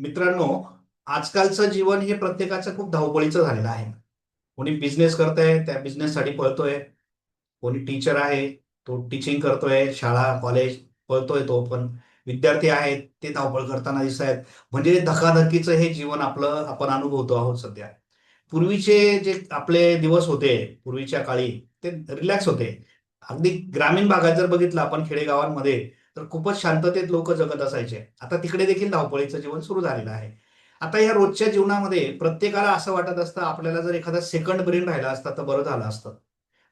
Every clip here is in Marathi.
मित्रांनो आजकालचं जीवन हे प्रत्येकाचं खूप धावपळीचं झालेलं आहे. कोणी बिझनेस करतोय त्या बिझनेससाठी पळतोय. कोणी टीचर आहे तो टीचिंग करतोय शाळा कॉलेज पळतोय तो पण विद्यार्थी आहेत ते धावपळ करताना दिसत आहेत. म्हणजे धकाधकीचं हे जीवन आपलं आपण अनुभवतो आहोत सध्या. पूर्वीचे जे आपले दिवस होते पूर्वीच्या काळी ते रिलॅक्स होते. अगदी ग्रामीण भागात जर बघितलं आपण खेडेगावांमध्ये तर खूपच शांततेत लोक जगत असायचे. आता तिकडे देखील धावपळीचं जीवन सुरू झालेलं आहे. आता या रोजच्या जीवनामध्ये प्रत्येकाला असं वाटत असतं आपल्याला जर एखादा सेकंड ब्रेन राहिला असता तर बरं झालं असतं.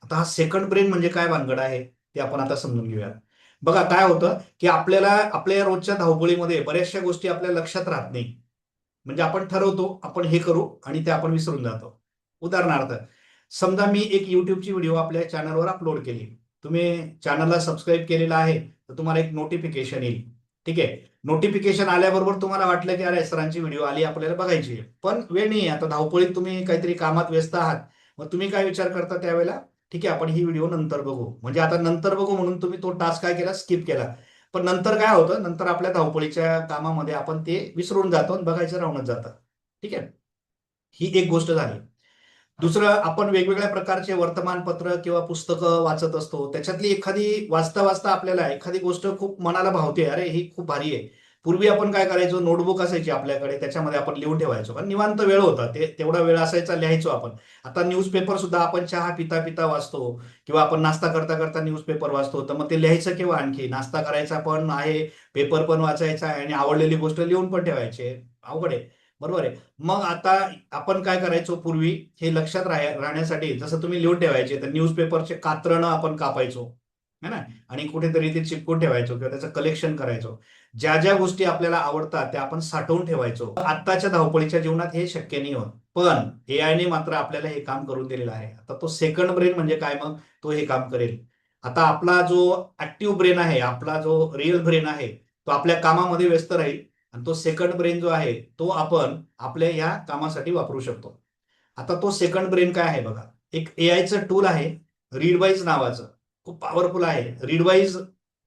आता हा सेकंड ब्रेन म्हणजे काय भानगड आहे ते आपण आता समजून घेऊया बघा काय होतं की आपल्याला आपल्या या रोजच्या धावपळीमध्ये बऱ्याचशा गोष्टी आपल्या लक्षात राहत नाही. म्हणजे आपण ठरवतो आपण हे करू आणि ते आपण विसरून जातो. उदाहरणार्थ समजा मी एक युट्यूबची व्हिडिओ आपल्या चॅनलवर अपलोड केली. तुम्ही चॅनलला सबस्क्राईब केलेला आहे तर तुम्हाला एक नोटिफिकेशन येईल. ठीक आहे? नोटिफिकेशन आल्याबरोबर तुम्हाला वाटलं की अरे सरांची व्हिडिओ आली आपल्याला बघायची आहे. पण वेळ नाही आता धावपळीत तुम्ही काहीतरी कामात व्यस्त आहात. मग तुम्ही काय विचार करता त्यावेळेला? ठीक आहे आपण ही व्हिडिओ नंतर बघू. म्हणजे आता नंतर बघू म्हणून तुम्ही तो टास्क काय केला? स्किप केला. पण नंतर काय होतं? नंतर आपल्या धावपळीच्या कामामध्ये आपण ते विसरून जातो आणि बघायचं राहूनच जातं. ठीक आहे? ही एक गोष्ट झाली. दुसरं आपण वेगवेगळ्या प्रकारचे वर्तमानपत्र किंवा पुस्तकं वाचत असतो. त्याच्यातली एखादी वाचता वाचता आपल्याला एखादी गोष्ट खूप मनाला भावते. अरे ही खूप भारी आहे. पूर्वी आपण काय करायचो? नोटबुक असायची आपल्याकडे. त्याच्यामध्ये आपण लिहून ठेवायचो. कारण निवांत वेळ होता. ते तेवढा वेळ असायचा लिहायचो आपण. आता न्यूजपेपर सुद्धा आपण चहा पिता पिता वाचतो किंवा आपण नाश्ता करता करता न्यूजपेपर वाचतो. तर मग ते लिहायचं किंवा आणखी? नाश्ता करायचा पण आहे पेपर पण वाचायचा आहे आणि आवडलेली गोष्ट लिहून पण ठेवायची. अवघड आहे. बरोबर आहे. मग आता आपण काय करायचो पूर्वी? हे लक्षात राह- राहण्यासाठी जसं तुम्ही लिहून ठेवायचे तर न्यूजपेपरचे कात्रणं आपण कापायचो है ना? आणि कुठेतरी ते चिपकून ठेवायचो किंवा त्याचं कलेक्शन करायचो. ज्या ज्या गोष्टी आपल्याला आवडतात त्या आपण साठवून ठेवायचो. आत्ताच्या धावपळीच्या जीवनात हे शक्य नाही होत. पण एआयने मात्र आपल्याला हे काम करून दिलेलं आहे. आता तो सेकंड ब्रेन म्हणजे काय मग? तो हे काम करेल. आता आपला जो ऍक्टिव्ह ब्रेन आहे आपला जो रिअल ब्रेन आहे तो आपल्या कामामध्ये व्यस्त राहील. आणि तो सेकंड ब्रेन जो आहे तो आपण आपल्या या कामासाठी वापरू शकतो. आता तो सेकंड ब्रेन काय आहे बघा. एक ए आयचं टूल आहे रीडवाईज नावाचं. खूप पॉवरफुल आहे. रीडवाईज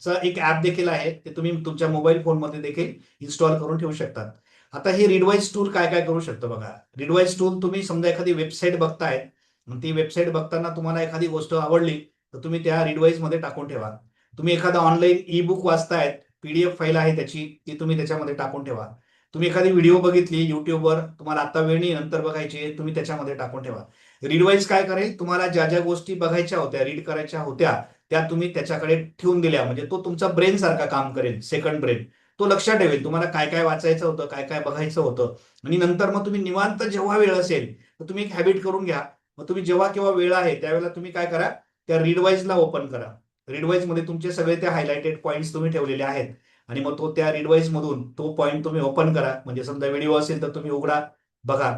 चा एक ऍप देखील आहे ते तुम्ही तुमच्या मोबाईल फोनमध्ये देखील इन्स्टॉल करून ठेवू शकतात. आता हे रिडवाईज टूल काय काय करू शकतो बघा. रीडवाईज टूल तुम्ही समजा एखादी वेबसाईट बघताय ती वेबसाईट बघताना तुम्हाला एखादी गोष्ट आवडली तर तुम्ही त्या रीडवाईजमध्ये टाकून ठेवा. तुम्ही एखादा ऑनलाईन ई बुक वाचतायत पीडीएफ फाईल आहे त्याची ती तुम्ही त्याच्यामध्ये टाकून ठेवा. तुम्ही एखादी व्हिडिओ बघितली युट्यूबवर तुम्हाला आता वेळ नाही नंतर बघायची तुम्ही त्याच्यामध्ये टाकून ठेवा. रीडवाईज काय करेल? तुम्हाला ज्या ज्या गोष्टी बघायच्या होत्या रीड करायच्या होत्या त्या तुम्ही त्याच्याकडे ठेवून दिल्या. म्हणजे तो तुमचा ब्रेन सारखा काम करेल सेकंड ब्रेन तो लक्षात ठेवेल तुम्हाला काय काय वाचायचं होतं काय काय बघायचं होतं. आणि नंतर मग तुम्ही निवांत जेव्हा वेळ असेल तर तुम्ही एक हॅबिट करून घ्या. मग तुम्ही जेव्हा केव्हा वेळ आहे त्यावेळेला तुम्ही काय करा त्या रीडवाईजला ओपन करा. रीडवाईजमध्ये तुमचे सगळे ते हायलाइटेड पॉईंट्स तुम्ही ठेवलेले आहेत. आणि मग तो त्या रीडवाईज मधून तो पॉईंट तुम्ही ओपन करा. म्हणजे समजा व्हिडिओ असेल तर तुम्ही उघडा बघा.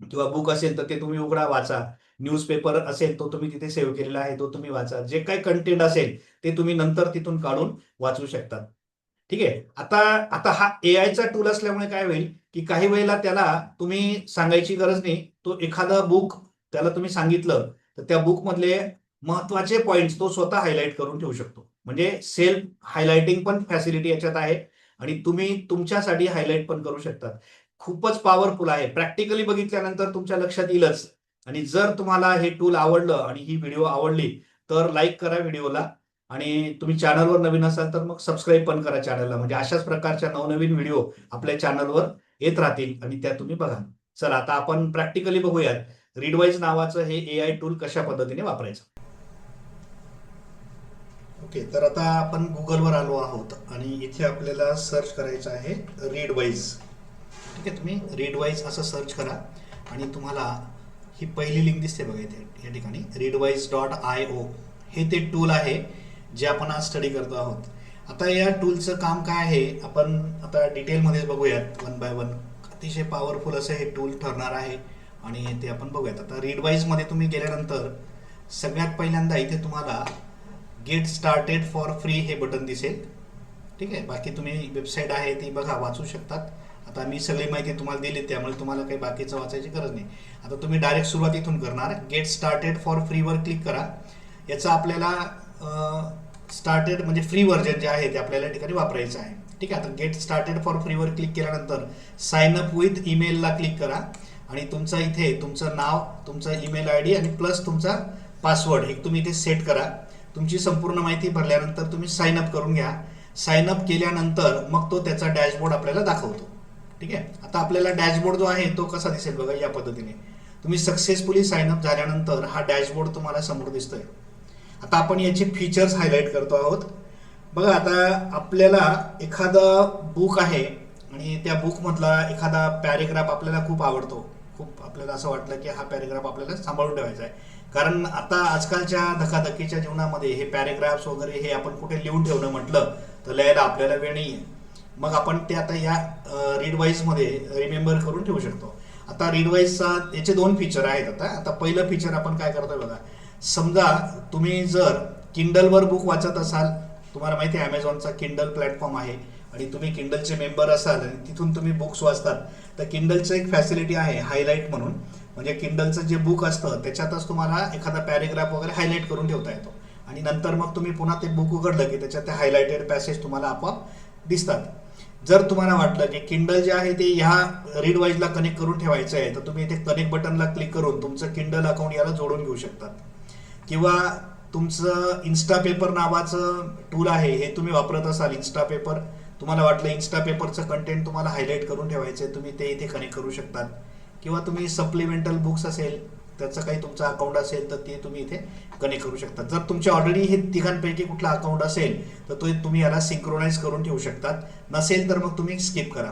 किंवा बुक असेल तर ते तुम्ही उघडा वाचा. न्यूजपेपर असेल तो तुम्ही तिथे सेव्ह केलेला आहे तो तुम्ही वाचा. जे काही कंटेंट असेल ते तुम्ही नंतर तिथून काढून वाचू शकता. ठीक आहे? आता आता हा एआयचा टूल असल्यामुळे काय होईल की काही वेळेला त्याला तुम्ही सांगायची गरज नाही. तो एखादा बुक त्याला तुम्ही सांगितलं तर त्या बुक मधले महत्त्वाचे पॉइंट्स तो स्वतः हायलाइट करून ठेवू शकतो. म्हणजे सेल्फ हायलाइटिंग पण फॅसिलिटी याच्यात आहे आणि तुम्ही तुमच्यासाठी हायलाइट पण करू शकतात. खूपच पॉवरफुल आहे. प्रॅक्टिकली बघितल्यानंतर तुमच्या लक्षात येईलच. आणि जर तुम्हाला हे टूल आवडलं आणि ही व्हिडिओ आवडली तर लाईक करा व्हिडिओला आणि तुम्ही चॅनलवर नवीन असाल तर मग सबस्क्राईब पण करा चॅनलला म्हणजे अशाच प्रकारच्या नवनवीन व्हिडिओ आपल्या चॅनलवर येत राहतील आणि त्या तुम्ही बघा. चला आता आपण प्रॅक्टिकली बघूयात. रीडवाईज नावाचं हे ए आय टूल कशा पद्धतीने वापरायचं? ओके तर आता आपण गुगलवर आलो आहोत आणि इथे आपल्याला सर्च करायचं आहे रीडवाईज ठीक आहे तुम्ही रीडवाईज असं सर्च करा आणि तुम्हाला ही पहिली लिंक दिसते बघा इथे या ठिकाणी. रीडवाईज डॉट आय ओ हे ते टूल आहे जे आपण आज स्टडी करतो आहोत. आता या टूलचं काम काय आहे? आपण आता डिटेलमध्येच बघूयात वन बाय वन अतिशय पॉवरफुल असं हे टूल ठरणार आहे आणि ते आपण बघूयात. आता रीडवाईजमध्ये तुम्ही गेल्यानंतर सगळ्यात पहिल्यांदा इथे तुम्हाला गेट स्टार्टेड फॉर फ्री हे बटन दिसेल. ठीक आहे? बाकी तुम्ही वेबसाईट आहे ती बघा वाचू शकतात. आता मी सगळी माहिती तुम्हाला दिली त्यामुळे तुम्हाला काही बाकीचं वाचायची गरज नाही. आता तुम्ही डायरेक्ट सुरुवात इथून करणार. गेट स्टार्टेड फॉर फ्रीवर क्लिक करा. याचा आपल्याला स्टार्टेड म्हणजे फ्री व्हर्जन जे आहे ते आपल्याला या ठिकाणी वापरायचं आहे. ठीक आहे? आता गेट स्टार्टेड फॉर फ्रीवर क्लिक केल्यानंतर साइन अप विथ ईमेलला क्लिक करा. आणि तुमचं इथे तुमचं नाव तुमचा ईमेल आय डी आणि प्लस तुमचा पासवर्ड एक तुम्ही इथे सेट करा. तुमची संपूर्ण माहिती भरल्यानंतर तुम्ही साइन अप करून घ्या. साइन अप केल्यानंतर मग तो त्याचा डॅशबोर्ड आपल्याला दाखवतो. ठीक आहे? आता आपल्याला डॅशबोर्ड जो आहे तो कसा दिसेल बघा या पद्धतीने. तुम्ही सक्सेसफुली साइन अप झाल्यानंतर हा डॅशबोर्ड तुम्हाला समोर दिसतोय. आता आपण याचे फीचर्स हायलाईट करतो आहोत. बघा आता आपल्याला एखादा बुक आहे आणि त्या बुकमधला एखादा पॅरेग्राफ आपल्याला खूप आवडतो. खूप आपल्याला असं वाटलं की हा पॅरेग्राफ आपल्याला सांभाळून ठेवायचा आहे. कारण आता आजकालच्या धकाधकीच्या जीवनामध्ये हे पॅरेग्राफ्स वगैरे हे आपण कुठे लिहून ठेवणं म्हटलं तर लिहायला आपल्याला वेळ नाही आहे मग आपण ते आता या रीडवाईजमध्ये रिमेंबर करून ठेवू शकतो. आता रीडवाईजचा याचे दोन फीचर आहेत आता. आता पहिलं फीचर आपण काय करतोय बघा. समजा तुम्ही जर किंडलवर बुक वाचत असाल तुम्हाला माहिती आहे ॲमेझॉनचा किंडल प्लॅटफॉर्म आहे आणि तुम्ही किंडलचे मेंबर असाल आणि तिथून तुम्ही बुक्स वाचतात तर किंडलचं एक फॅसिलिटी आहे हायलाईट म्हणून. म्हणजे किंडलचं जे बुक असतं त्याच्यातच तुम्हाला एखादा पॅरेग्राफ वगैरे हायलाईट करून ठेवता येतो. आणि नंतर मग तुम्ही पुन्हा ते बुक उघडलं की त्याच्यात ते हायलाइटेड पॅसेज तुम्हाला आपोआप दिसतात. जर तुम्हाला वाटलं की किंडल जे आहे ते ह्या रीड वाईजला कनेक्ट करून ठेवायचं आहे तर तुम्ही इथे कनेक्ट बटनला क्लिक करून तुमचं किंडल अकाउंट याला जोडून घेऊ शकतात. किंवा तुमचं इन्स्टा पेपर नावाचं टूल आहे हे तुम्ही वापरत असाल इन्स्टा पेपर तुम्हाला वाटलं इन्स्टा पेपरचं कंटेंट तुम्हाला हायलाईट करून ठेवायचं आहे तुम्ही ते इथे कनेक्ट करू शकतात. किंवा तुम्ही सप्लिमेंटल बुक्स असेल त्याचं काही तुमचं अकाउंट असेल तर ते तुम्ही इथे कनेक्ट करू शकता. जर तुमचे ऑलरेडी हे तिघांपैकी कुठला अकाउंट असेल तर तो तुम्ही याला सिंक्रोनाइज करून ठेवू शकतात. नसेल तर मग तुम्ही स्किप करा.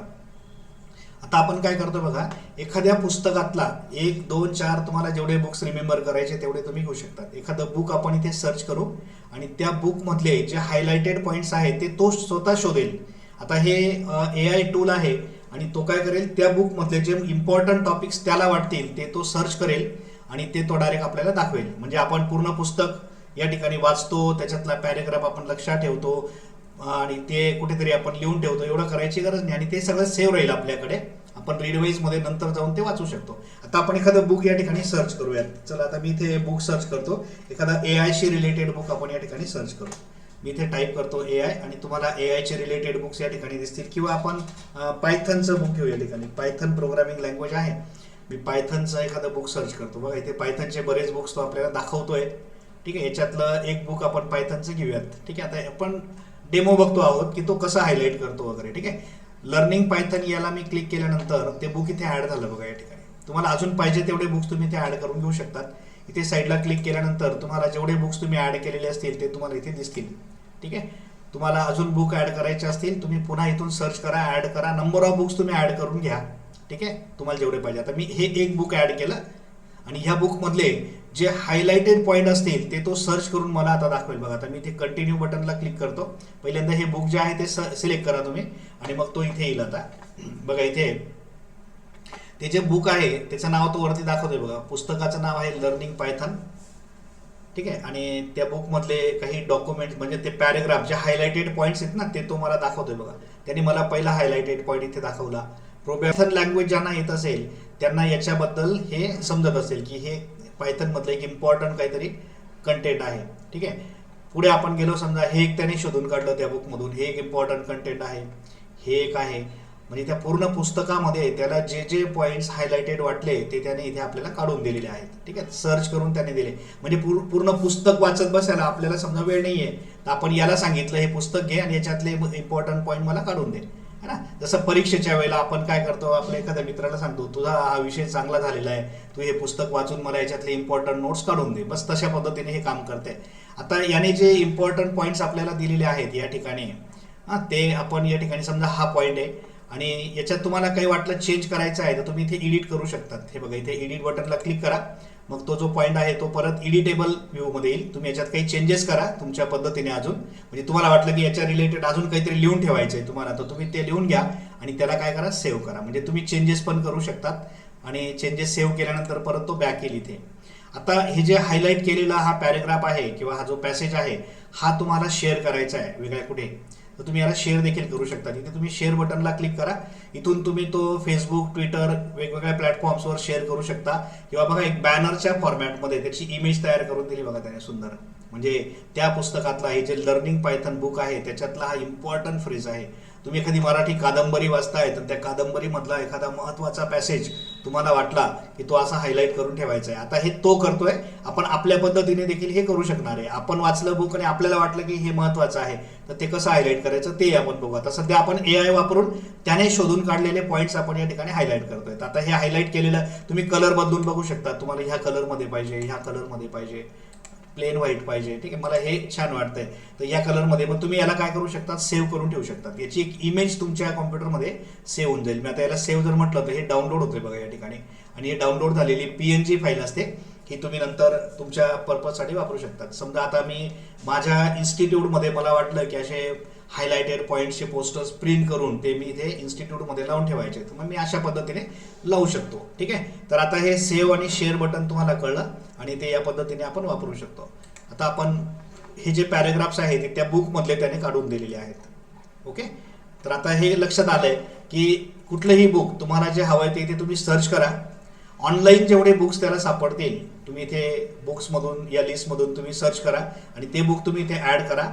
आता आपण काय करतो बघा एखाद्या पुस्तकातला एक दोन चार तुम्हाला जेवढे बुक्स रिमेंबर करायचे तेवढे तुम्ही घेऊ शकतात. एखादं बुक आपण इथे सर्च करू आणि त्या बुकमधले जे हायलाइटेड पॉईंट्स आहेत ते तो स्वतः शोधेल. आता हे ए आय टूल आहे आणि तो काय करेल त्या बुकमधले जे इम्पॉर्टंट टॉपिक्स त्याला वाटतील ते तो सर्च करेल आणि ते तो डायरेक्ट आपल्याला दाखवेल. म्हणजे आपण पूर्ण पुस्तक या ठिकाणी वाचतो त्याच्यातला पॅरेग्राफ आपण लक्षात ठेवतो आणि ते कुठेतरी आपण लिहून ठेवतो. एवढं करायची गरज नाही आणि ते सगळं सेव्ह राहील आपल्याकडे. आपण रीडवाईजमध्ये नंतर जाऊन ते वाचू शकतो. आता आपण एखादं बुक या ठिकाणी सर्च करूयात. चला आता मी इथे बुक सर्च करतो. एखादा ए आयशी रिलेटेड बुक आपण या ठिकाणी सर्च करू. मी इथे टाईप करतो ए आय आणि तुम्हाला ए आयचे रिलेटेड बुक्स या ठिकाणी दिसतील. किंवा आपण पायथनचं बुक घेऊ या ठिकाणी. पायथन प्रोग्रामिंग लँग्वेज आहे. मी पायथनचं एखादं बुक सर्च करतो. बघा इथे पायथनचे बरेच बुक्स तो आपल्याला दाखवतोय. ठीक आहे याच्यातलं एक बुक आपण पायथनचं घेऊयात. ठीक आहे आता आपण डेमो बघतो आहोत की तो कसा हायलाईट करतो वगैरे. ठीक आहे? लर्निंग पायथन याला मी क्लिक केल्यानंतर ते बुक इथे ॲड झालं बघा या ठिकाणी. तुम्हाला अजून पाहिजे तेवढे बुक्स तुम्ही इथे ॲड करून घेऊ शकतात. इथे साईडला क्लिक केल्यानंतर तुम्हाला जेवढे बुक्स तुम्ही ॲड केलेले असतील ते तुम्हाला इथे दिसतील. ठीक आहे? तुम्हाला अजून बुक ॲड करायचे असतील तुम्ही पुन्हा इथून सर्च करा ॲड करा. नंबर ऑफ बुक्स तुम्ही ॲड करून घ्या. ठीक आहे? तुम्हाला जेवढे पाहिजे. आता मी हे एक बुक ॲड केलं आणि ह्या बुकमधले जे हायलाइटेड पॉईंट असतील ते तो सर्च करून मला आता दाखवेल. बघा आता मी इथे कंटिन्यू बटनला क्लिक करतो. पहिल्यांदा हे बुक जे आहे ते सिलेक्ट करा तुम्ही. आणि मग तो इथे येईल आता. बघा इथे ते जे बुक आहे त्याचं नाव तो वरती दाखवतोय बघा. पुस्तकाचं नाव आहे लर्निंग पायथन ठीक आहे? आणि त्या बुकमधले काही डॉक्युमेंट म्हणजे ते पॅरेग्राफ जे हायलायटेड पॉईंट्स आहेत ना ते तो मला दाखवतोय बघा. त्यांनी मला पहिला हायलायटेड पॉईंट इथे दाखवला. प्रोबॅथन लँग्वेज ज्यांना येत असेल त्यांना याच्याबद्दल हे समजत असेल की हे पायथनमधलं एक इम्पॉर्टंट काहीतरी कंटेंट आहे. ठीक आहे? पुढे आपण गेलो समजा हे एक त्याने शोधून काढलं त्या बुकमधून हे एक इम्पॉर्टंट कंटेंट आहे. हे एक आहे. म्हणजे त्या पूर्ण पुस्तकामध्ये त्याला जे जे पॉईंट्स हायलाइटेड वाटले ते त्याने इथे आपल्याला काढून दिलेले आहेत. ठीक आहे? सर्च करून त्याने दिले. म्हणजे पूर्ण पुस्तक वाचत बसायला आपल्याला समजा वेळ नाही आहे तर आपण याला सांगितलं हे पुस्तक घे आणि याच्यातले इम्पॉर्टंट पॉईंट मला काढून दे. है ना? जसं परीक्षेच्या वेळेला आपण काय करतो? आपल्या एखाद्या मित्राला सांगतो तुझा हा विषय चांगला झालेला आहे. तू हे पुस्तक वाचून मला याच्यातले इम्पॉर्टंट नोट्स काढून दे. बस तशा पद्धतीने हे काम करते. आता याने जे इम्पॉर्टंट पॉईंट्स आपल्याला दिलेले आहेत या ठिकाणी हा ते आपण या ठिकाणी समजा हा पॉईंट आहे. आणि याच्यात तुम्हाला काही वाटलं चेंज करायचं आहे तर तुम्ही इथे एडिट करू शकतात. हे बघा इथे एडिट बटनला क्लिक करा. मग तो जो पॉईंट आहे तो परत एडिटेबल व्ह्यूमध्ये येईल. तुम्ही याच्यात काही चेंजेस करा तुमच्या पद्धतीने अजून. म्हणजे तुम्हाला वाटलं की याच्या रिलेटेड अजून काहीतरी लिहून ठेवायचं आहे तुम्हाला तर तुम्ही ते लिहून घ्या आणि त्याला काय करा सेव्ह करा. म्हणजे तुम्ही चेंजेस पण करू शकतात आणि चेंजेस सेव्ह केल्यानंतर परत तो बॅक येईल इथे. आता हे जे हायलाईट केलेला हा पॅरेग्राफ आहे किंवा हा जो पॅसेज आहे हा तुम्हाला शेअर करायचा आहे. वेगळ्या कुठे? तर तुम्ही याला शेअर देखील करू शकता. तिथे तुम्ही शेअर बटनला क्लिक करा इथून तुम्ही तो फेसबुक ट्विटर वेगवेगळ्या प्लॅटफॉर्म्सवर शेअर करू शकता. किंवा बघा एक बॅनरच्या फॉर्मॅटमध्ये त्याची इमेज तयार करून दिली बघा त्याने सुंदर. म्हणजे त्या पुस्तकातला हे जे लर्निंग पायथन बुक आहे त्याच्यातला हा इम्पॉर्टंट फ्रेज आहे. तुम्ही एखादी मराठी कादंबरी वाचताय तर त्या कादंबरीमधला एखादा महत्त्वाचा पॅसेज तुम्हाला वाटला की तो असा हायलाईट करून ठेवायचा आहे. आता हे तो करतोय आपण आपल्या पद्धतीने देखील हे करू शकणार आहे. आपण वाचलं बुक आणि आपल्याला वाटलं की हे महत्त्वाचं आहे तर ते कसं हायलाईट करायचं ते आपण बघू. आता सध्या आपण ए आय वापरून त्याने शोधून काढलेले पॉईंट्स आपण या ठिकाणी हायलाईट करतोय. आता हे हायलाईट केलेलं तुम्ही कलर बदलून बघू शकता. तुम्हाला ह्या कलरमध्ये पाहिजे ह्या कलरमध्ये पाहिजे. प्लेन व्हाईट पाहिजे. ठीक आहे? मला हे छान वाटतंय. तर या कलरमध्ये मग तुम्ही याला काय करू शकता सेव्ह करून ठेवू शकता याची एक इमेज तुमच्या कॉम्प्युटरमध्ये सेव्ह होऊन जाईल. मी आता याला सेव्ह जर म्हटलं तर हे डाउनलोड होते बघा या ठिकाणी. आणि हे डाउनलोड झालेली पी एन जी फाईल असते. ही तुम्ही नंतर तुमच्या पर्पजसाठी वापरू शकता समजा आता मी माझ्या इन्स्टिट्यूटमध्ये मला वाटलं की असे हायलायटेड पॉईंटचे पोस्टर्स प्रिंट करून ते मी इथे इन्स्टिट्यूटमध्ये लावून ठेवायचे. तर मग मी अशा पद्धतीने लावू शकतो. ठीक आहे? तर आता हे सेव्ह आणि शेअर बटन तुम्हाला कळलं आणि ते या पद्धतीने आपण वापरू शकतो. आता आपण हे जे पॅरेग्राफ्स आहेत ते त्या बुकमधले त्याने काढून दिलेले आहेत. ओके? तर आता हे लक्षात आलं आहे की कुठलंही बुक तुम्हाला जे हवं आहे ते तुम्ही सर्च करा. ऑनलाईन जेवढे बुक्स त्याला सापडतील तुम्ही इथे बुक्समधून या लिस्टमधून तुम्ही सर्च करा आणि ते बुक तुम्ही इथे ॲड करा.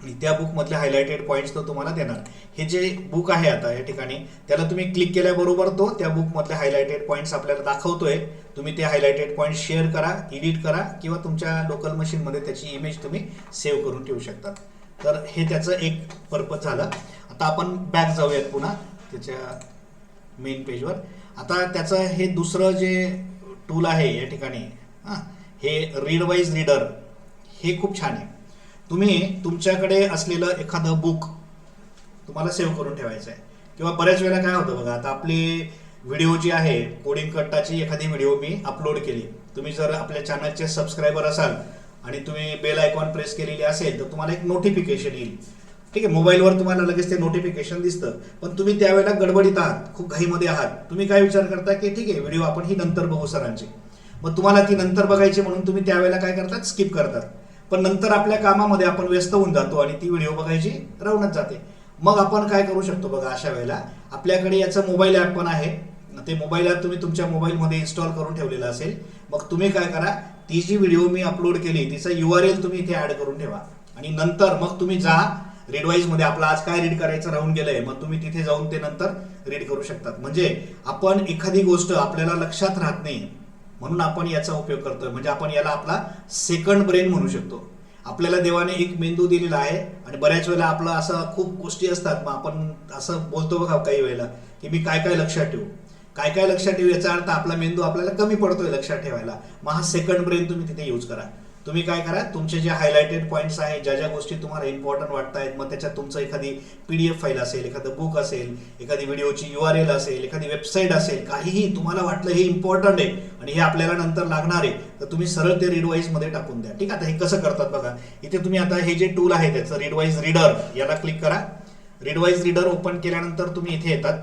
आणि त्या बुकमधले हायलायटेड पॉईंट्स तो तुम्हाला देणार. हे जे बुक आहे आता या ठिकाणी त्याला तुम्ही क्लिक केल्याबरोबर तो त्या बुकमधले हायलायटेड पॉईंट्स आपल्याला दाखवतोय. तुम्ही ते हायलायटेड पॉईंट शेअर करा एडिट करा किंवा तुमच्या लोकल मशीनमध्ये त्याची इमेज तुम्ही सेव्ह करून ठेवू शकता. तर हे त्याचं एक पर्पज झालं. आता आपण बॅक जाऊयात पुन्हा. त्याच्या मेन पेजवर आता त्याचं हे दुसरं जे टूल आहे या ठिकाणी हां हे रीड वाईज रीडर हे खूप छान आहे. तुम्ही तुमच्याकडे असलेलं एखादं बुक तुम्हाला सेव्ह करून ठेवायचं आहे किंवा बऱ्याच वेळेला काय होतं बघा आता आपली व्हिडिओ जी आहे कोडिंग कट्टाची एखादी व्हिडिओ मी अपलोड केली. तुम्ही जर आपल्या चॅनलचे सबस्क्रायबर असाल आणि तुम्ही बेल आयकॉन प्रेस केलेली असेल तर तुम्हाला एक नोटिफिकेशन येईल. ठीक आहे मोबाईलवर तुम्हाला लगेच ते नोटिफिकेशन दिसतं. पण तुम्ही त्यावेळेला गडबडीत आहात खूप घाईमध्ये आहात. तुम्ही काय विचार करता की ठीक आहे व्हिडिओ आपण ही नंतर बघू सरांची. मग तुम्हाला ती नंतर बघायची म्हणून तुम्ही त्यावेळेला काय करतात स्किप करतात. पण नंतर आपल्या कामामध्ये आपण व्यस्त होऊन जातो आणि ती व्हिडिओ बघायची राहूनच जाते. मग आपण काय करू शकतो बघा अशा वेळेला आपल्याकडे याचं मोबाईल ॲप पण आहे. ते मोबाईल ॲप तुम्ही तुमच्या मोबाईलमध्ये इन्स्टॉल करून ठेवलेलं असेल. मग तुम्ही काय करा ती जी व्हिडिओ मी अपलोड केली तिचा यू आर एल तुम्ही इथे ॲड करून ठेवा. आणि नंतर मग तुम्ही जा रीडवाईजमध्ये आपलं आज काय रीड करायचं राहून गेलंय मग तुम्ही तिथे जाऊन ते नंतर रीड करू शकतात. म्हणजे आपण एखादी गोष्ट आपल्याला लक्षात राहत नाही म्हणून आपण याचा उपयोग करतोय. म्हणजे आपण याला आपला सेकंड ब्रेन म्हणू शकतो. आपल्याला देवाने एक मेंदू दिलेला आहे आणि बऱ्याच वेळेला आपलं असं खूप गोष्टी असतात मग आपण असं बोलतो बघा काही वेळेला की मी काय काय लक्षात ठेवू? काय काय लक्षात ठेवू याचा अर्थ आपला मेंदू आपल्याला कमी पडतोय लक्षात ठेवायला. मग हा सेकंड ब्रेन तुम्ही तिथे यूज करा. तुम्ही काय करा तुमचे जे हायलाइटेड पॉईंट्स आहेत ज्या ज्या गोष्टी तुम्हाला इम्पॉर्टंट वाटत आहेत मग त्याच्यात तुमचं एखादी पीडीएफ फाईल असेल एखादं बुक असेल एखादी व्हिडिओची यू आर एल असेल एखादी वेबसाईट असेल काहीही तुम्हाला वाटलं हे इम्पॉर्टंट आहे आणि हे आपल्याला नंतर लागणार आहे तर तुम्ही सरळ ते रिडवाईजमध्ये टाकून द्या. ठीक आहे हे कसं करतात बघा. इथे तुम्ही आता हे जे टूल आहे त्याचं रीडवाईज रीडर याला क्लिक करा. रीडवाईज रीडर ओपन केल्यानंतर तुम्ही इथे येतात.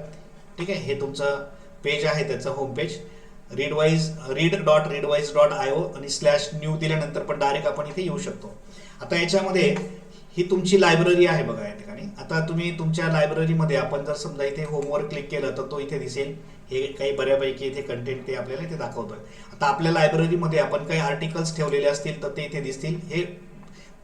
ठीक आहे हे तुमचं पेज आहे त्याचं home page Readwise read dot Readwise dot I O आणि स्लॅश न्यू दिल्यानंतर पण डायरेक्ट आपण इथे येऊ शकतो. आता याच्यामध्ये ही तुमची लायब्ररी आहे बघा या ठिकाणी. आता तुम्ही तुमच्या लायब्ररीमध्ये आपण जर समजा इथे होमवर क्लिक केलं तर तो इथे दिसेल. हे काही बऱ्यापैकी इथे कंटेंट ते आपल्याला इथे दाखवतोय. आता आपल्या लायब्ररीमध्ये आपण काही आर्टिकल्स ठेवलेले असतील तर ते इथे दिसतील. हे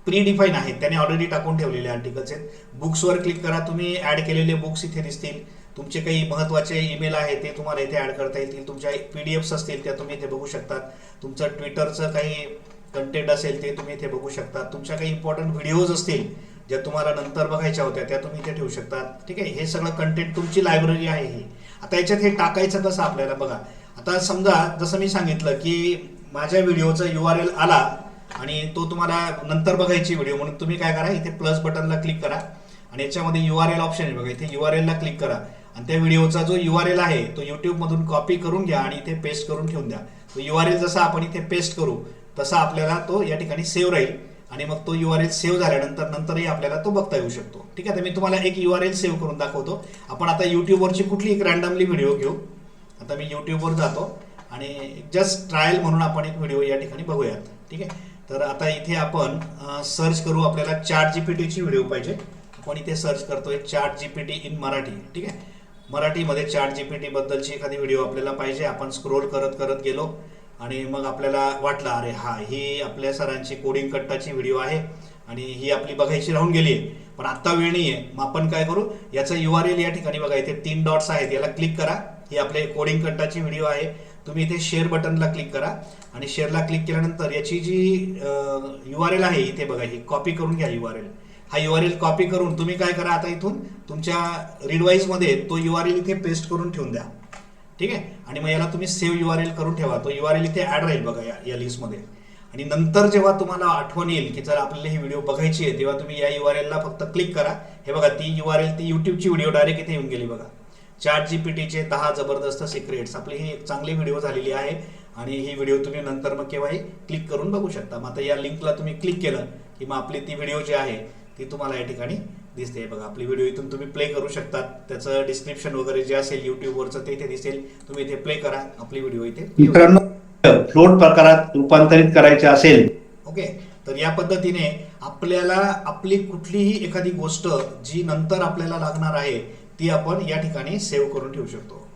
प्री डिफाईन आहेत. त्याने ऑलरेडी टाकून ठेवलेले आर्टिकल्स आहेत. बुक्सवर क्लिक करा. तुम्ही ॲड केलेले बुक्स इथे दिसतील. तुमचे काही महत्त्वाचे ईमेल आहे ते तुम्हाला इथे ॲड करता येतील. तुमच्या पी डी एफ्स असतील त्या तुम्ही इथे बघू शकतात. तुमचं ट्विटरचं काही कंटेंट असेल ते तुम्ही इथे बघू शकता तुमच्या काही इम्पॉर्टंट व्हिडिओज असतील ज्या तुम्हाला नंतर बघायच्या होत्या त्या तुम्ही इथे ठेवू शकतात. ठीक आहे? हे सगळं कंटेंट तुमची लायब्ररी आहे ही. आता याच्यात हे टाकायचं कसं आपल्याला? बघा. आता समजा जसं मी सांगितलं की माझ्या व्हिडिओचा यू आर एल आला आणि तो तुम्हाला नंतर बघायची व्हिडिओ म्हणून तुम्ही काय करा? इथे प्लस बटनला क्लिक करा. आणि याच्यामध्ये यू आर एल ऑप्शन आहे बघा. इथे यू आर एलला क्लिक करा. आणि त्या व्हिडिओचा जो यू आर एल आहे तो यूट्यूबमधून कॉपी करून घ्या आणि इथे पेस्ट करून ठेवून द्या. तो यू आर एल जसा आपण इथे पेस्ट करू तसा आपल्याला तो या ठिकाणी सेव्ह राहील आणि मग तो यू आर एल सेव्ह झाल्यानंतर नंतरही आपल्याला तो बघता येऊ शकतो. ठीक आहे तर मी तुम्हाला एक यू आर एल सेव्ह करून दाखवतो. आपण आता युट्यूबवरची कुठली एक रॅन्डमली व्हिडिओ घेऊ. आता मी युट्यूबवर जातो आणि जस्ट ट्रायल म्हणून आपण एक व्हिडिओ या ठिकाणी बघूयात. ठीक आहे तर आता इथे आपण सर्च करू. आपल्याला चार जी पी टीची व्हिडिओ पाहिजे. आपण इथे सर्च करतोय chat G P T in Marathi. ठीक आहे मराठीमध्ये चॅट जी पी टी बद्दलची एखादी व्हिडिओ आपल्याला पाहिजे आपण स्क्रोल करत करत गेलो आणि मग आपल्याला वाटलं अरे हा ही आपल्या सरांची कोडिंग कट्टाची व्हिडिओ आहे आणि ही आपली बघायची राहून गेली आहे. पण आत्ता वेळ नाही आहे मग आपण काय करू? याचं यू आर एल या ठिकाणी बघा इथे तीन डॉट्स आहेत. याला क्लिक करा. ही आपले कोडिंग कट्टाची व्हिडिओ आहे. तुम्ही इथे शेअर बटनला क्लिक करा आणि शेअरला क्लिक केल्यानंतर याची जी यू आर एल आहे इथे बघा ही कॉपी करून घ्या यू आर एल हा यू आर एल कॉपी करून तुम्ही काय करा आता इथून तुमच्या रिडवाईजमध्ये तो यू आर एल इथे पेस्ट करून ठेवून द्या. ठीक आहे? आणि मग याला तुम्ही सेव्ह यू आर एल करून ठेवा. तो यू आर एल इथे ॲड राहील बघा या या लिस्टमध्ये आणि नंतर जेव्हा तुम्हाला आठवण येईल की जर आपल्याला ही व्हिडिओ बघायची आहे तेव्हा तुम्ही या यू आर एलला फक्त क्लिक करा. हे बघा ती यू आर एल ती यूट्यूबची व्हिडिओ डायरेक्ट इथे येऊन गेली बघा. चार जी पी टीचे दहा जबरदस्त सिक्रेट्स आपली ही एक चांगली व्हिडिओ झालेली आहे. आणि ही व्हिडिओ तुम्ही नंतर मग केव्हाही क्लिक करून बघू शकता. मग आता या लिंकला तुम्ही क्लिक केलं की मग आपली ती व्हिडिओ जी आहे ती तुम्हाला या ठिकाणी दिसते. बघा आपली व्हिडिओ इथून तुम्ही प्ले करू शकता त्याचं डिस्क्रिप्शन वगैरे जे असेल युट्यूबवरचं ते इथे दिसेल. तुम्ही इथे प्ले करा आपली व्हिडिओ इथे. फ्लोट प्रकारात रूपांतरित करायचे असेल. ओके तर या पद्धतीने आपल्याला आपली कुठलीही एखादी गोष्ट जी नंतर आपल्याला लागणार आहे ती आपण या ठिकाणी सेव्ह करून ठेवू शकतो.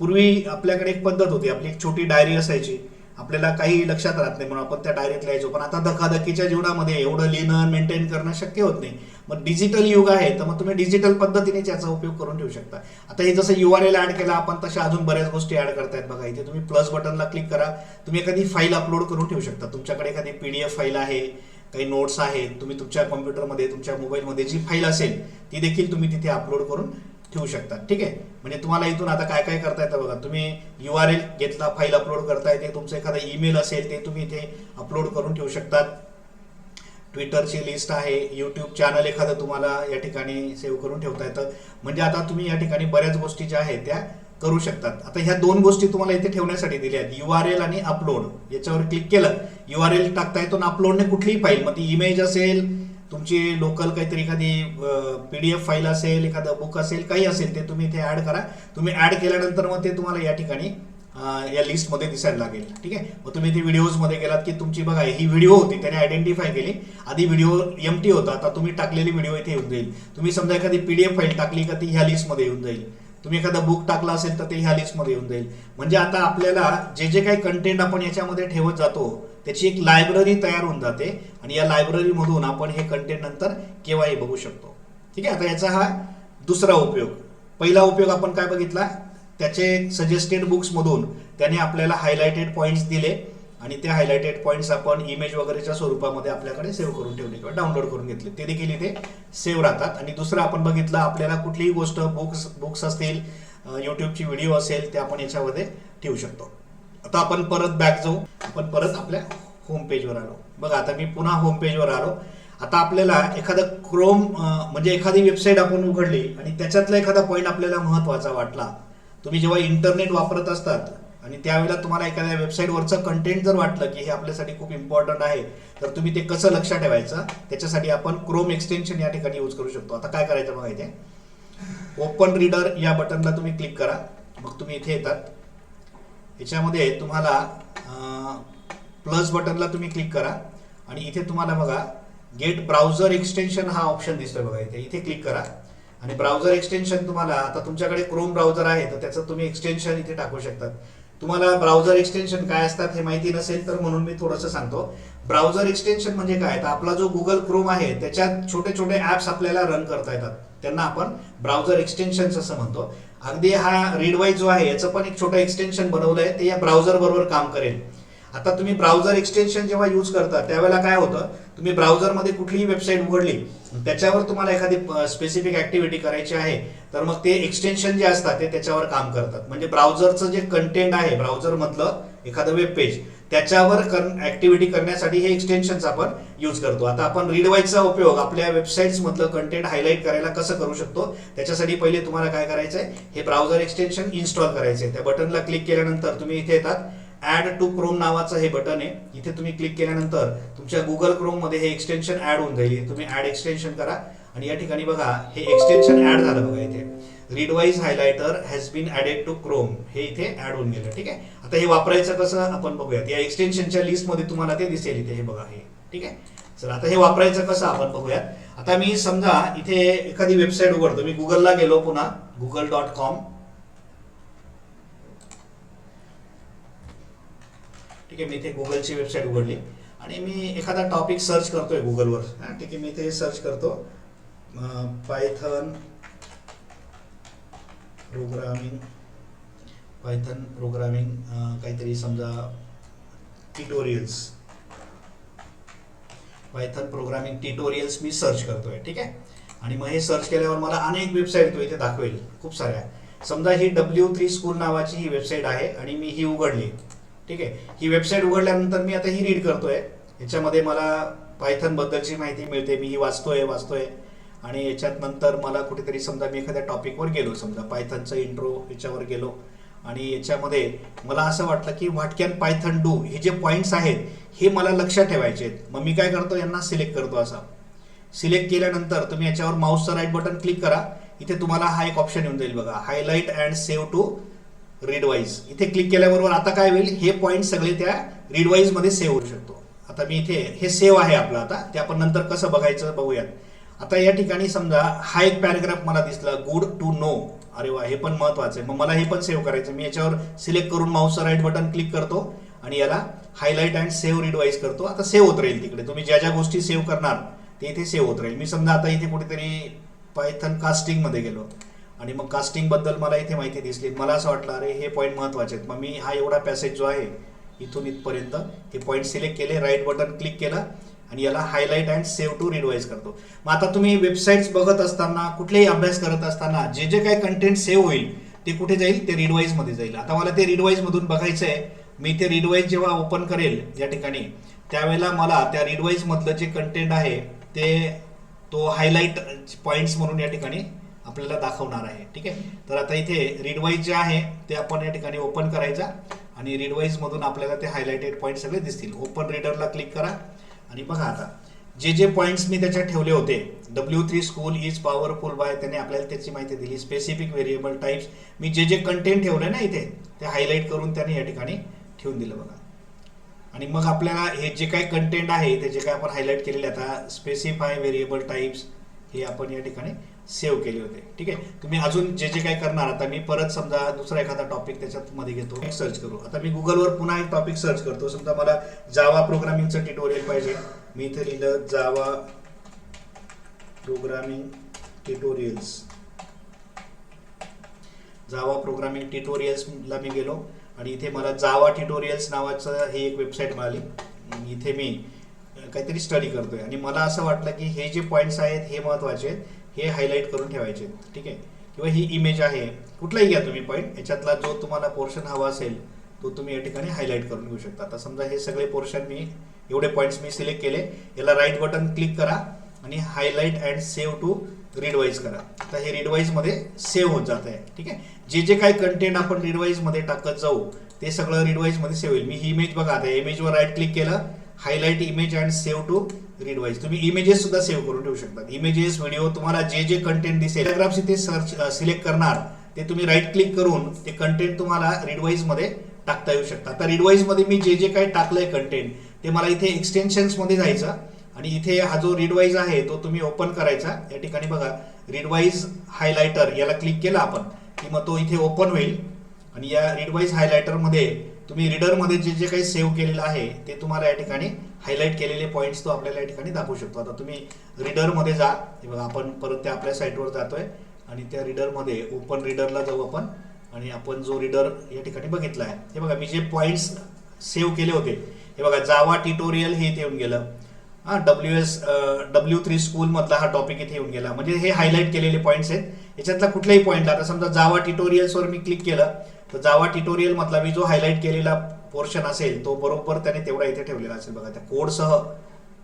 पूर्वी आपल्याकडे एक पद्धत होती आपली एक छोटी डायरी असायची. आपल्याला काही लक्षात राहत नाही म्हणून आपण त्या डायरेक्ट लिहायचो पण आता धकाधकीच्या जीवनामध्ये एवढं लिहिणं मेंटेन करणं शक्य होत नाही. मग डिजिटल युग आहे तर मग तुम्ही डिजिटल पद्धतीने त्याचा उपयोग करून ठेवू शकता. आता हे जसं यू आर एल ऍड केला आपण तशा अजून बऱ्याच गोष्टी ऍड करतायत बघा. इथे तुम्ही प्लस बटनला क्लिक करा. तुम्ही एखादी फाईल अपलोड करून ठेवू शकता. तुमच्याकडे एखादी पीडीएफ फाईल आहे काही नोट्स आहेत तुम्ही तुमच्या कॉम्प्युटरमध्ये तुमच्या मोबाईलमध्ये जी फाईल असेल ती देखील तुम्ही तिथे अपलोड करून ठेवू शकता ठीक आहे? म्हणजे तुम्हाला इथून आता काय काय करता येतं बघा. तुम्ही यू आर एल घेतला फाईल अपलोड करता येते तुमचं एखादा ईमेल असेल ते तुम्ही इथे अपलोड करून ठेवू शकतात. ट्विटरची लिस्ट आहे यूट्यूब चॅनल एखादं तुम्हाला या ठिकाणी सेव्ह करून ठेवता येतं. म्हणजे आता तुम्ही या ठिकाणी बऱ्याच गोष्टी ज्या आहेत त्या करू शकतात. आता ह्या दोन गोष्टी तुम्हाला इथे ठेवण्यासाठी दिल्या आहेत. यू आर एल आणि अपलोड याच्यावर क्लिक केलं यू आर एल टाकता येतो अपलोडने कुठलीही फाईल मग ती इमेज असेल तुमची लोकल काहीतरी एखादी पी डी एफ फाईल असेल एखादं बुक असेल काही असेल ते तुम्ही इथे ॲड करा. तुम्ही ॲड केल्यानंतर मग ते तुम्हाला या ठिकाणी या लिस्टमध्ये दिसायला लागेल. ठीक आहे? मग तुम्ही ते व्हिडिओजमध्ये गेलात की तुमची बघा ही व्हिडिओ होती त्याने आयडेंटिफाय केली. आधी व्हिडिओ एम टी होता आता तुम्ही टाकलेली व्हिडिओ इथे येऊन जाईल. तुम्ही समजा एखादी पी डी एफ फाईल टाकली का ती ह्या लिस्टमध्ये येऊन जाईल. तुम्ही एखादा बुक टाकला असेल तर ते ह्या लिस्टमध्ये येऊन जाईल. म्हणजे आता आपल्याला जे जे काही कंटेंट आपण याच्यामध्ये ठेवत जातो त्याची एक लायब्ररी तयार होऊन जाते आणि या लायब्ररीमधून आपण हे कंटेंट नंतर केव्हाही बघू शकतो. ठीक आहे? आता याचा हा दुसरा उपयोग. पहिला उपयोग आपण काय बघितला? त्याचे सजेस्टेड बुक्समधून त्याने आपल्याला हायलायटेड पॉईंट्स दिले आणि ते हायलायटेड पॉईंट्स आपण इमेज वगैरेच्या स्वरूपामध्ये आपल्याकडे सेव्ह करून ठेवले किंवा डाउनलोड करून घेतले. ते देखील इथे सेव्ह राहतात. आणि दुसरं आपण बघितलं आपल्याला कुठलीही गोष्ट बुक्स बुक्स असतील यूट्यूबची व्हिडिओ असेल ते आपण याच्यामध्ये ठेवू शकतो. आता आपण परत बॅक जाऊ. आपण परत आपल्या होम पेजवर आलो. बघा आता मी पुन्हा होम पेजवर आलो. आता आपल्याला एखादं क्रोम म्हणजे एखादी वेबसाईट आपण उघडली आणि त्याच्यातला एखादा पॉईंट आपल्याला महत्त्वाचा वाटला. तुम्ही जेव्हा इंटरनेट वापरत असतात आणि त्यावेळेला तुम्हाला एखाद्या वेबसाईटवरचं कंटेंट जर वाटलं की हे आपल्यासाठी खूप इम्पॉर्टंट आहे तर तुम्ही ते कसं लक्षात ठेवायचं? त्याच्यासाठी आपण क्रोम एक्सटेन्शन या ठिकाणी यूज करू शकतो. आता काय करायचं बघा इथे. ओपन रीडर या बटनला तुम्ही क्लिक करा. मग तुम्ही इथे येतात. याच्यामध्ये तुम्हाला प्लस बटनला तुम्ही क्लिक करा. आणि इथे तुम्हाला बघा गेट ब्राउझर एक्सटेन्शन हा ऑप्शन दिसतोय बघा इथे. इथे क्लिक करा. आणि ब्राउझर एक्सटेन्शन तुम्हाला आता तुमच्याकडे क्रोम ब्राउझर आहे तर त्याचं तुम्ही एक्सटेन्शन इथे टाकू शकतात. तुम्हाला ब्राउझर एक्सटेन्शन काय असतात हे माहिती नसेल तर म्हणून मी थोडंसं सांगतो. ब्राउझर एक्सटेन्शन म्हणजे काय? तर आपला जो गुगल क्रोम आहे त्याच्यात छोटे छोटे ऍप्स आपल्याला रन करता येतात. त्यांना आपण ब्राउझर एक्सटेन्शन्स असं म्हणतो. अगदी हा रीडवाईज जो आहे याचं पण एक छोटं एक्सटेन्शन बनवलंय ते या ब्राउझर बरोबर काम करेल. आता तुम्ही ब्राउझर एक्सटेन्शन जेव्हा यूज करता त्यावेळेला काय होतं तुम्ही ब्राउझरमध्ये कुठलीही वेबसाईट उघडली त्याच्यावर तुम्हाला एखादी स्पेसिफिक ऍक्टिव्हिटी करायची आहे तर मग ते एक्सटेन्शन जे असतात ते त्याच्यावर काम करतात. म्हणजे ब्राउझरचं जे कंटेंट आहे ब्राउझर मधलं एखादं वेब पेज त्याच्यावर ऍक्टिव्हिटी करण्यासाठी हे एक्सटेन्शन्स आपण यूज करतो. आता आपण रीडवाईजचा उपयोग आपल्या वेबसाईट्समधलं कंटेंट हायलाईट करायला कसं करू शकतो? त्याच्यासाठी पहिले तुम्हाला काय करायचं आहे हे ब्राउझर एक्सटेन्शन इन्स्टॉल करायचंय. त्या बटनला क्लिक केल्यानंतर तुम्ही इथे येतात. ऍड टू क्रोम नावाचं हे बटन आहे. इथे तुम्ही क्लिक केल्यानंतर तुमच्या गुगल क्रोममध्ये हे एक्सटेन्शन ऍड होऊन जाईल. तुम्ही ऍड एक्सटेन्शन करा. आणि या ठिकाणी बघा हे एक्सटेन्शन ऍड झालं बघा इथे. Readwise highlighter has been added to Chrome हे इथे ऍड होऊन गेलं ठीक आहे? आता हे वापरायचं कसं आपण बघूयात. या एक्सटेन्शनच्या लिस्टमध्ये तुम्हाला ते दिसेल इथे हे बघा हे ठीक आहे? चला आता हे वापरायचं कसं आपण बघूयात. आता मी समजा इथे एखादी वेबसाईट उघडतो. मी गुगलला गेलो पुन्हा गुगल डॉट कॉम ठीक आहे मी इथे गुगलची वेबसाईट उघडली. आणि मी एखादा टॉपिक सर्च करतोय गुगलवर हां ठीक आहे मी इथे सर्च करतो. पायथन प्रोग्रामिंग पायथन प्रोग्रामिंग काहीतरी समजा ट्युटोरियल्स पायथन प्रोग्रामिंग ट्युटोरियल्स मी सर्च करतोय ठीक आहे? आणि मग हे सर्च केल्यावर मला अनेक वेबसाईट तो इथे दाखवेल खूप साऱ्या. समजा ही डब्ल्यू थ्री स्कूल नावाची ही वेबसाईट आहे आणि मी ही उघडली ठीक आहे? ही वेबसाईट उघडल्यानंतर मी आता ही रीड करतोय. याच्यामध्ये मला पायथनबद्दलची माहिती मिळते मी ही वाचतोय वाचतोय. आणि याच्यात नंतर मला कुठेतरी समजा मी एखाद्या टॉपिकवर गेलो समजा पायथनचं इंट्रो याच्यावर गेलो आणि याच्यामध्ये मला असं वाटलं की व्हॉट कॅन पायथन डू हे जे पॉईंट्स आहेत हे मला लक्षात ठेवायचे आहेत. मग मी काय करतो यांना सिलेक्ट करतो असा. सिलेक्ट केल्यानंतर तुम्ही याच्यावर माऊसचं राईट बटन क्लिक करा. इथे तुम्हाला हा एक ऑप्शन येऊन जाईल बघा. Highlight and save to Readwise इथे क्लिक केल्याबरोबर आता काय होईल हे पॉईंट सगळे त्या रीडवाईजमध्ये सेव्ह होऊ शकतो. आता मी इथे हे सेव्ह आहे आपलं आता. ते आपण नंतर कसं बघायचं बघूयात. आता या ठिकाणी समजा हा एक पॅराग्राफ मला दिसला गुड टू नो अरे वा हे पण महत्वाचं आहे. मग मला हे पण सेव्ह करायचं मी याच्यावर सिलेक्ट करून माऊसचं राईट बटन क्लिक करतो आणि याला हायलाईट अँड सेव्ह रिडवाईज करतो. आता सेव्ह होत राहील तिकडे. तुम्ही ज्या ज्या गोष्टी सेव्ह करणार ते इथे सेव्ह होत राहील. मी समजा आता इथे कुठेतरी पायथन कास्टिंगमध्ये गेलो आणि मग कास्टिंगबद्दल मला इथे माहिती दिसली. मला असं वाटलं अरे हे पॉईंट महत्त्वाचे आहेत. मग मी हा एवढा पॅसेज जो आहे इथून इथपर्यंत हे पॉईंट सिलेक्ट केले राईट बटन क्लिक केलं आणि याला highlight and save to Readwise करतो. मग आता तुम्ही वेबसाईट्स बघत असताना कुठलेही अभ्यास करत असताना जे जे काही कंटेंट सेव्ह होईल ते कुठे जाईल? ते रिडवाईजमध्ये जाईल. आता मला ते रिडवाईजमधून बघायचं आहे. मी ते रिडवाईज जेव्हा ओपन करेल या ठिकाणी त्यावेळेला मला त्या रिडवाईजमधलं जे कंटेंट आहे ते तो हायलाईट पॉईंट्स म्हणून या ठिकाणी आपल्याला दाखवणार आहे. ठीक आहे? तर आता इथे रिडवाईज जे आहे ते आपण या ठिकाणी ओपन करायचा आणि रिडवाईजमधून आपल्याला ते हायलाइटेड पॉईंट सगळे दिसतील. ओपन रीडरला क्लिक करा. आणि बघा आता जे जे पॉईंट्स मी त्याच्यात ठेवले होते W three school is powerful by त्याने आपल्याला त्याची माहिती दिली स्पेसिफिक व्हेरिएबल टाईप्स मी जे जे कंटेंट ठेवले ना इथे ते हायलाईट करून त्याने या ठिकाणी ठेवून दिलं बघा. आणि मग आपल्याला हे जे काही कंटेंट आहे ते जे काय आपण हायलाईट केलेले आता स्पेसिफाय व्हेरिएबल टाईप्स हे आपण या ठिकाणी सेव्ह केले होते. ठीक आहे? तुम्ही अजून जे जे काही करणार आता मी परत समजा दुसरा एखादा टॉपिक त्याच्यात मध्ये घेतो सर्च करू. आता मी गुगलवर पुन्हा एक टॉपिक सर्च करतो. समजा मला जावा प्रोग्रामिंगचं ट्युटोरियल पाहिजे. मी इथे लिहिलं Java programming tutorials Java programming ट्युटोरियल्सला मी गेलो आणि इथे मला जावा ट्युटोरियल्स नावाचं ही एक वेबसाईट मिळाली. इथे मी काहीतरी स्टडी करतोय. आणि मला असं वाटलं की हे जे पॉईंट्स आहेत हे महत्त्वाचे आहेत. हे हायलाईट करून ठेवायचे. ठीक आहे? किंवा ही इमेज आहे कुठलाही घ्या तुम्ही पॉईंट याच्यातला जो तुम्हाला पोर्शन हवा असेल तो तुम्ही या ठिकाणी हायलाईट करून घेऊ शकता. आता समजा हे सगळे पोर्शन मी एवढे पॉईंट्स मी सिलेक्ट केले. याला राईट बटन क्लिक करा आणि highlight and save to Readwise करा. आता हे रीडवाईजमध्ये सेव्ह होत जात आहे. ठीक आहे? जे जे काही कंटेंट आपण रीडवाईजमध्ये टाकत जाऊ ते सगळं रीडवाईजमध्ये सेव्ह होईल. मी ही इमेज बघा आता इमेजवर राईट क्लिक केलं highlight image and save to Readwise तुम्ही इमेजेस सुद्धा सेव्ह करून ठेवू शकता. इमेजेस व्हिडिओ तुम्हाला जे जे कंटेंट दिसेल पॅराग्राफ्स इथे सर्च सिलेक्ट करणार ते तुम्ही राईट क्लिक करून ते कंटेंट तुम्हाला रीडवाईजमध्ये टाकता येऊ शकता. आता रीडवाईजमध्ये मी जे जे काही टाकलंय कंटेंट ते मला इथे एक्सटेन्शन्समध्ये जायचं आणि इथे हा जो रीडवाईज आहे तो तुम्ही ओपन करायचा. या ठिकाणी बघा रीडवाईज हायलायटर याला क्लिक केला आपण की मग तो इथे ओपन होईल. आणि या रीडवाईज हायलायटरमध्ये तुम्ही रीडरमध्ये जे जे काही सेव्ह केलेलं आहे ते तुम्हाला या ठिकाणी हायलाईट केलेले पॉईंट्स तो आपल्याला या ठिकाणी दाखवू शकतो. आता तुम्ही रीडरमध्ये जा. हे बघा आपण परत त्या आपल्या साईटवर जातोय आणि त्या रीडरमध्ये ओपन रीडरला जाऊ आपण आणि आपण जो रीडर या ठिकाणी बघितला आहे. हे बघा मी जे पॉईंट्स सेव्ह केले होते हे बघा जावा ट्युटोरियल हे इथे येऊन गेलं. हा डब्ल्यू एस डब्ल्यू थ्री स्कूलमधला हा टॉपिक इथे येऊन गेला. म्हणजे हे हायलाईट केलेले पॉईंट्स आहेत. याच्यातला कुठल्याही पॉईंट आता समजा जावा ट्युटोरियल्सवर मी क्लिक केलं तर जावा ट्युटोरियल मधला मी जो हायलाईट केलेला पोर्शन असेल तो बरोबर त्याने तेवढा इथे ठेवलेला असेल बघा. त्या कोडसह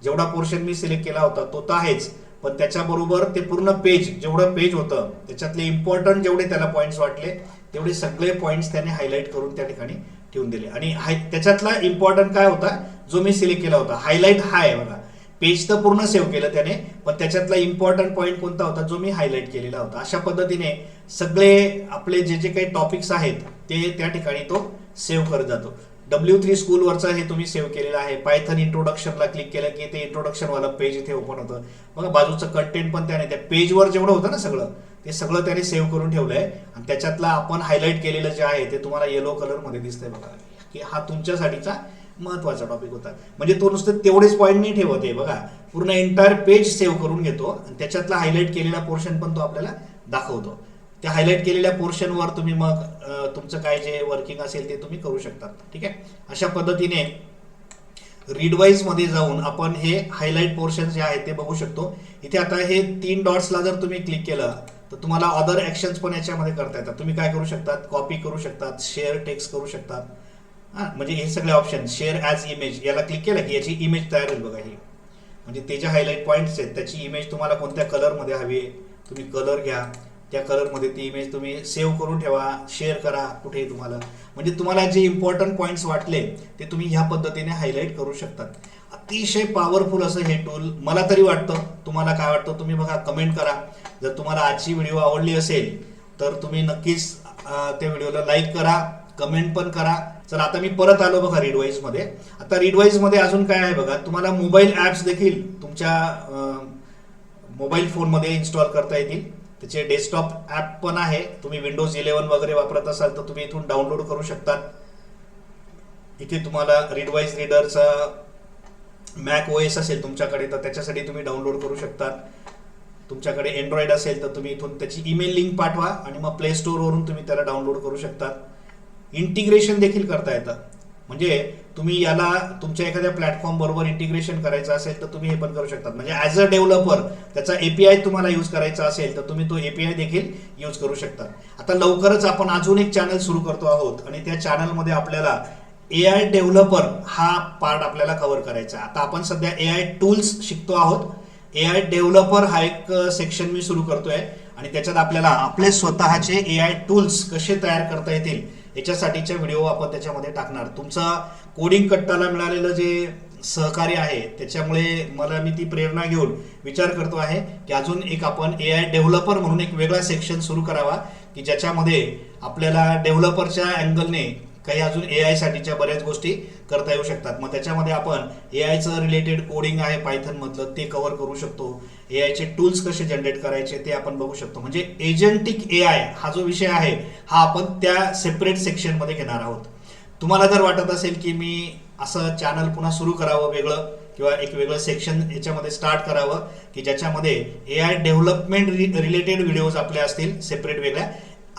जेवढा पोर्शन मी सिलेक्ट केला होता तो तर आहेच. पण त्याच्याबरोबर ते पूर्ण पेज जेवढं पेज होतं त्याच्यातले इम्पॉर्टंट जेवढे त्याला पॉईंट्स वाटले तेवढे सगळे पॉईंट्स त्याने हायलाईट करून त्या ठिकाणी ठेवून दिले. आणि हाय त्याच्यातला इम्पॉर्टंट काय होता जो मी सिलेक्ट केला होता. हायलाईट हा आहे बघा. पेज तर पूर्ण सेव्ह केलं त्याने पण त्याच्यातला इम्पॉर्टंट पॉईंट कोणता होता जो मी हायलाईट केलेला होता. अशा पद्धतीने सगळे आपले जे जे काही टॉपिक्स आहेत ते त्या ठिकाणी तो सेव्ह करत जातो. डब्ल्यू थ्री स्कूलवरचा हे तुम्ही सेव्ह केलेलं आहे. पायथन इंट्रोडक्शनला क्लिक केलं की ते इंट्रोडक्शन वाला पेज इथे ओपन होतं. बघा बाजूचं कंटेंट पण त्याने त्या पेजवर जेवढं होतं ना सगळं ते सगळं त्याने सेव्ह करून ठेवलंय. आणि त्याच्यातला आपण हायलाईट केलेलं जे आहे ते तुम्हाला येलो कलरमध्ये दिसतंय बघा. की हा तुमच्यासाठीचा महत्त्वाचा टॉपिक होता. म्हणजे तो नुसतं तेवढेच पॉईंट नाही ठेवत आहे बघा. पूर्ण एंटायर पेज सेव्ह करून घेतो. आणि त्याच्यातला हायलाईट केलेला पोर्शन पण तो आपल्याला दाखवतो. त्या हायलाईट केलेल्या पोर्शनवर तुम्ही मग तुमचं काय जे वर्किंग असेल ते तुम्ही करू शकता. ठीक आहे? अशा पद्धतीने रीडवाईजमध्ये जाऊन आपण हे हायलाईट पोर्शन जे आहे ते बघू शकतो. इथे आता हे तीन डॉट्सला जर तुम्ही क्लिक केलं तर तुम्हाला अदर ऍक्शन्स पण याच्यामध्ये करता येतात. तुम्ही काय करू शकतात? कॉपी करू शकतात शेअर टेक्स्ट करू शकतात. हां म्हणजे हे सगळे ऑप्शन शेअर ॲज इमेज याला क्लिक केलं की याची इमेज तयार होईल बघा ही. म्हणजे ते जे हायलाईट पॉईंट्स आहेत त्याची इमेज तुम्हाला कोणत्या कलरमध्ये हवी आहे तुम्ही कलर घ्या. त्या कलरमध्ये ती इमेज तुम्ही सेव्ह करून ठेवा शेअर करा कुठे तुम्हाला. म्हणजे तुम्हाला जे इम्पॉर्टंट पॉईंट्स वाटले ते तुम्ही ह्या पद्धतीने हायलाईट करू शकतात. अतिशय पॉवरफुल असं हे टूल मला तरी वाटतं. तुम्हाला काय वाटतं तुम्ही बघा कमेंट करा. जर तुम्हाला आजची व्हिडिओ आवडली असेल तर तुम्ही नक्कीच त्या व्हिडिओला लाईक करा कमेंट पण करा. चला आता मी परत आलो बघा रीडवाईजमध्ये आता रीडवाईजमध्ये अजून काय आहे बघा तुम्हाला मोबाईल ॲप्स देखील तुमच्या मोबाईल फोनमध्ये इन्स्टॉल करता येतील. त्याचे डेस्कटॉप ॲप पण आहे. तुम्ही विंडोज इलेव्हन वगैरे वापरत असाल तर तुम्ही इथून डाउनलोड करू शकता इथे तुम्हाला रीडवाईज रीडरचा मॅक ओ एस असेल तुमच्याकडे तर त्याच्यासाठी तुम्ही डाउनलोड करू शकता तुमच्याकडे अँड्रॉइड असेल तर तुम्ही इथून त्याची ईमेल लिंक पाठवा आणि मग प्ले स्टोअरवरून तुम्ही त्याला डाउनलोड करू शकता इंटिग्रेशन देखील करता येतं. म्हणजे तुम्ही याला तुमच्या एखाद्या प्लॅटफॉर्म बरोबर इंटिग्रेशन करायचं असेल तर तुम्ही हे पण करू शकता. म्हणजे ॲज अ डेव्हलपर त्याचा एपीआय तुम्हाला यूज करायचा असेल तर तुम्ही तो एपीआय देखील यूज करू शकता. आता लवकरच आपण अजून एक चॅनल सुरू करतो आहोत आणि त्या चॅनलमध्ये आपल्याला ए आय डेव्हलपर हा पार्ट आपल्याला कव्हर करायचा आता आपण सध्या ए आय टूल्स शिकतो आहोत. ए आय डेव्हलपर हा एक सेक्शन मी सुरू करतोय आणि त्याच्यात आपल्याला आपले स्वतःचे ए आय टूल्स कसे तयार करता येतील याच्यासाठीचे व्हिडिओ आपण त्याच्यामध्ये टाकणार. तुमचा कोडिंग कट्टाला मिळालेलं जे सहकार्य आहे त्याच्यामुळे मला मी ती प्रेरणा घेऊन विचार करतो आहे की अजून एक आपण ए आय डेव्हलपर म्हणून एक वेगळा सेक्शन सुरू करावा की ज्याच्यामध्ये आपल्याला डेव्हलपरच्या अँगलने काही अजून ए आय साठीच्या बऱ्याच गोष्टी करता येऊ शकतात. मग त्याच्यामध्ये आपण ए आयचं रिलेटेड कोडिंग आहे पायथन मधलं ते कव्हर करू शकतो. ए आयचे टूल्स कसे जनरेट करायचे ते आपण बघू शकतो. म्हणजे एजंटिक ए आय हा जो विषय आहे हा आपण त्या सेपरेट सेक्शनमध्ये घेणार आहोत. तुम्हाला जर वाटत असेल की मी असं चॅनल पुन्हा सुरू करावं वेगळं किंवा एक वेगळं सेक्शन याच्यामध्ये स्टार्ट करावं की ज्याच्यामध्ये A I development related videos आपले असतील सेपरेट वेगळ्या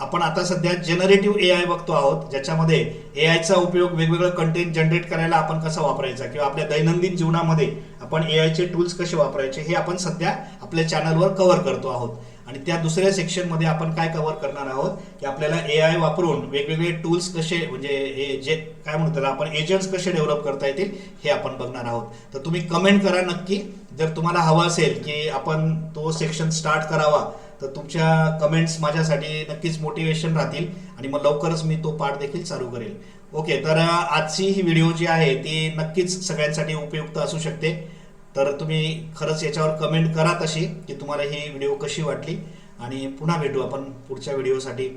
आपण आता सध्या जनरेटिव्ह ए आय बघतो आहोत ज्याच्यामध्ये ए आयचा उपयोग वेगवेगळं कंटेंट जनरेट करायला आपण कसा वापरायचा? किंवा आपल्या दैनंदिन जीवनामध्ये आपण ए आयचे टूल्स कसे वापरायचे हे आपण सध्या आपल्या चॅनलवर कव्हर करतो आहोत. आणि त्या दुसऱ्या सेक्शनमध्ये आपण काय कव्हर करणार आहोत की आपल्याला ए आय वापरून वेगवेगळे टूल्स कसे म्हणजे हे जे काय म्हणतो त्याला आपण एजंट्स कसे डेव्हलप करता येतील हे आपण बघणार आहोत. तर तुम्ही कमेंट करा नक्की. जर तुम्हाला हवं असेल की आपण तो सेक्शन स्टार्ट करावा तर तुमच्या कमेंट्स माझ्यासाठी नक्कीच मोटिवेशन राहतील आणि मग लवकरच मी तो पाठ देखील चालू करेल. ओके तर आजची ही व्हिडिओ जी आहे ती नक्कीच सगळ्यांसाठी उपयुक्त असू शकते. तर तुम्ही खरंच याच्यावर कमेंट करा तशी की तुम्हाला ही व्हिडिओ कशी वाटली. आणि पुन्हा भेटू आपण पुढच्या व्हिडिओसाठी